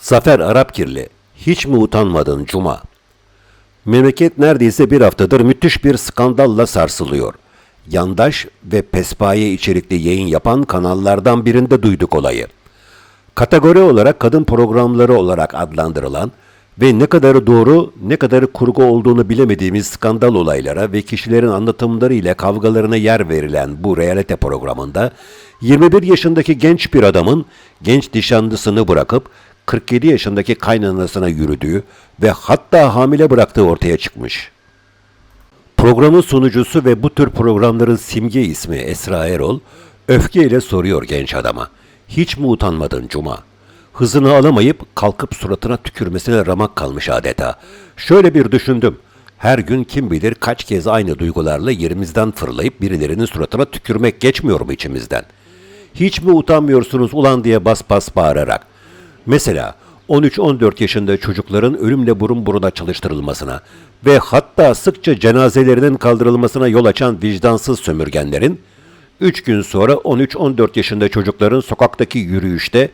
Zafer Arapkirli, hiç mi utanmadın Cuma? Memleket neredeyse bir haftadır müthiş bir skandalla sarsılıyor. Yandaş ve pespaye içerikli yayın yapan kanallardan birinde duyduk olayı. Kategori olarak kadın programları olarak adlandırılan ve ne kadarı doğru ne kadarı kurgu olduğunu bilemediğimiz skandal olaylara ve kişilerin anlatımları ile kavgalarına yer verilen bu realite programında 21 yaşındaki genç bir adamın genç nişanlısını bırakıp 47 yaşındaki kaynanasına yürüdüğü ve hatta hamile bıraktığı ortaya çıkmış. Programın sunucusu ve bu tür programların simge ismi Esra Erol, öfkeyle soruyor genç adama. Hiç mi utanmadın Cuma? Hızını alamayıp kalkıp suratına tükürmesine ramak kalmış adeta. Şöyle bir düşündüm. Her gün kim bilir kaç kez aynı duygularla yerimizden fırlayıp birilerinin suratına tükürmek geçmiyor mu içimizden? Hiç mi utanmıyorsunuz ulan diye bas bas bağırarak? Mesela 13-14 yaşında çocukların ölümle burun buruna çalıştırılmasına ve hatta sıkça cenazelerinin kaldırılmasına yol açan vicdansız sömürgenlerin 3 gün sonra 13-14 yaşında çocukların sokaktaki yürüyüşte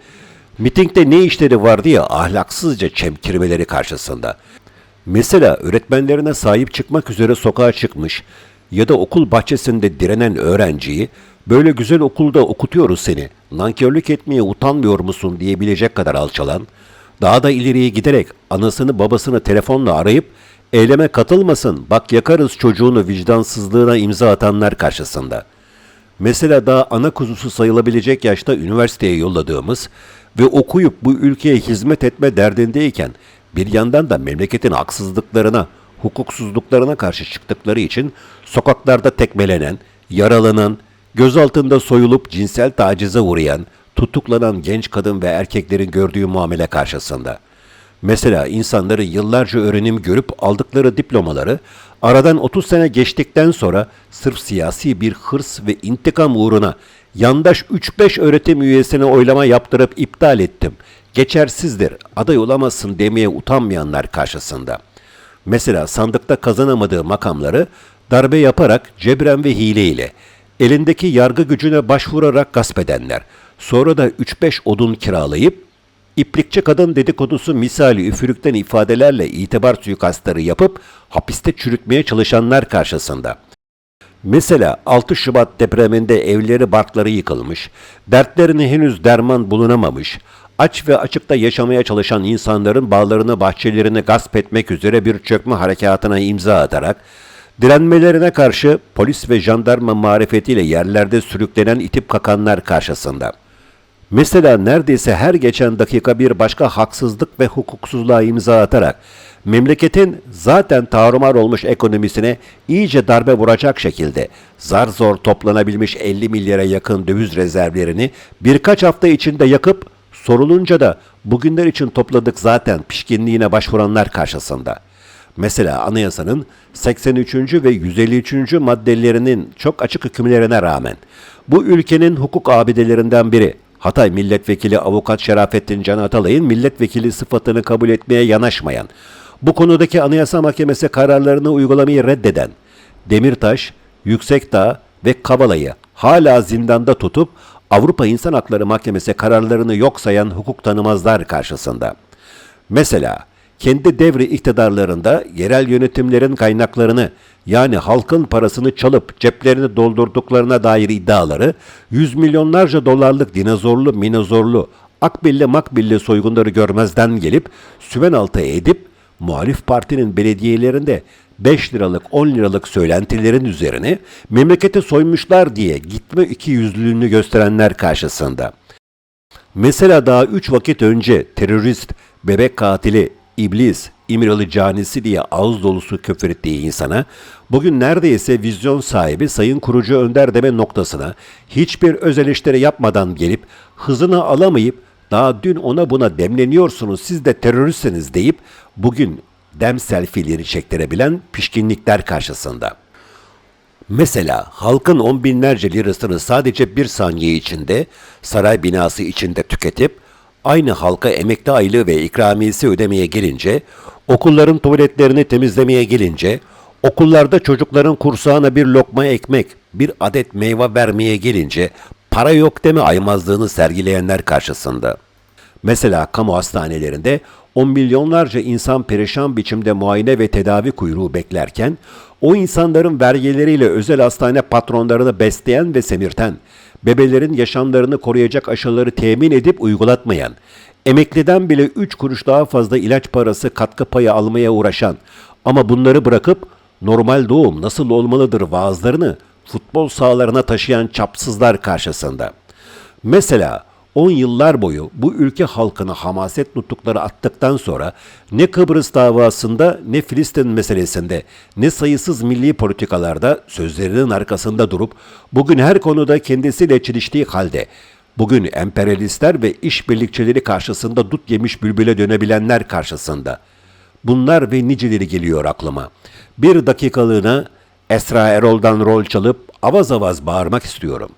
mitingde ne işleri var diye ahlaksızca çemkirmeleri karşısında. Mesela öğretmenlerine sahip çıkmak üzere sokağa çıkmış ya da okul bahçesinde direnen öğrenciyi böyle güzel okulda okutuyoruz seni, nankörlük etmeye utanmıyor musun diyebilecek kadar alçalan, daha da ileriye giderek anasını babasını telefonla arayıp eyleme katılmasın bak yakarız çocuğunu vicdansızlığına imza atanlar karşısında. Mesela daha ana kuzusu sayılabilecek yaşta üniversiteye yolladığımız ve okuyup bu ülkeye hizmet etme derdindeyken bir yandan da memleketin haksızlıklarına, hukuksuzluklarına karşı çıktıkları için sokaklarda tekmelenen, yaralanan, gözaltında soyulup cinsel tacize uğrayan, tutuklanan genç kadın ve erkeklerin gördüğü muamele karşısında. Mesela insanları yıllarca öğrenim görüp aldıkları diplomaları aradan 30 sene geçtikten sonra sırf siyasi bir hırs ve intikam uğruna yandaş 3-5 öğretim üyesine oylama yaptırıp iptal ettim. Geçersizdir, aday olamazsın demeye utanmayanlar karşısında. Mesela sandıkta kazanamadığı makamları darbe yaparak cebren ve hileyle elindeki yargı gücüne başvurarak gasp edenler, sonra da 3-5 odun kiralayıp İplikçi kadın dedikodusu misali üfürükten ifadelerle itibar suikastları yapıp hapiste çürütmeye çalışanlar karşısında. Mesela 6 Şubat depreminde evleri barkları yıkılmış, dertlerine henüz derman bulunamamış, aç ve açıkta yaşamaya çalışan insanların bağlarını bahçelerini gasp etmek üzere bir çökme harekatına imza atarak, direnmelerine karşı polis ve jandarma marifetiyle yerlerde sürüklenen itip kakanlar karşısında.'' Mesela neredeyse her geçen dakika bir başka haksızlık ve hukuksuzluğa imza atarak memleketin zaten tarumar olmuş ekonomisine iyice darbe vuracak şekilde zar zor toplanabilmiş 50 milyara yakın döviz rezervlerini birkaç hafta içinde yakıp sorulunca da bugünler için topladık zaten pişkinliğine başvuranlar karşısında. Mesela anayasanın 83. ve 153. maddelerinin çok açık hükümlerine rağmen bu ülkenin hukuk abidelerinden biri Hatay Milletvekili Avukat Şerafettin Can Atalay'ın milletvekili sıfatını kabul etmeye yanaşmayan, bu konudaki Anayasa Mahkemesi kararlarını uygulamayı reddeden Demirtaş, Yüksekdağ ve Kavala'yı hala zindanda tutup Avrupa İnsan Hakları Mahkemesi kararlarını yok sayan hukuk tanımazlar karşısında. Mesela kendi devri iktidarlarında yerel yönetimlerin kaynaklarını yani halkın parasını çalıp ceplerini doldurduklarına dair iddiaları yüz milyonlarca dolarlık dinozorlu minozorlu akbilli makbilli soygunları görmezden gelip süven altı edip muhalif partinin belediyelerinde 5 liralık 10 liralık söylentilerin üzerine memleketi soymuşlar diye gitme iki yüzlülüğünü gösterenler karşısında. Mesela daha 3 vakit önce terörist, bebek katili, iblis, İmralı canisi diye ağız dolusu küfür ettiği insana bugün neredeyse vizyon sahibi Sayın Kurucu Önder deme noktasına hiçbir öz eleştiri yapmadan gelip hızını alamayıp daha dün ona buna demleniyorsunuz siz de teröristsiniz deyip bugün dem selfileri çektirebilen pişkinlikler karşısında. Mesela halkın on binlerce lirasını sadece bir saniye içinde saray binası içinde tüketip aynı halka emekli aylığı ve ikramiyesi ödemeye gelince, okulların tuvaletlerini temizlemeye gelince, okullarda çocukların kursağına bir lokma ekmek, bir adet meyve vermeye gelince para yok deme aymazlığını sergileyenler karşısında. Mesela kamu hastanelerinde on milyonlarca insan perişan biçimde muayene ve tedavi kuyruğu beklerken, o insanların vergileriyle özel hastane patronlarını besleyen ve semirten, bebelerin yaşamlarını koruyacak aşıları temin edip uygulatmayan, emekliden bile 3 kuruş daha fazla ilaç parası katkı payı almaya uğraşan ama bunları bırakıp normal doğum nasıl olmalıdır vaazlarını futbol sahalarına taşıyan çapsızlar karşısında. Mesela 10 yıllar boyu bu ülke halkına hamaset nutukları attıktan sonra ne Kıbrıs davasında ne Filistin meselesinde ne sayısız milli politikalarda sözlerinin arkasında durup bugün her konuda kendisiyle çeliştiği halde bugün emperyalistler ve işbirlikçileri karşısında dut yemiş bülbüle dönebilenler karşısında bunlar ve niceleri geliyor aklıma. Bir dakikalığına Esra Erol'dan rol çalıp avaz avaz bağırmak istiyorum.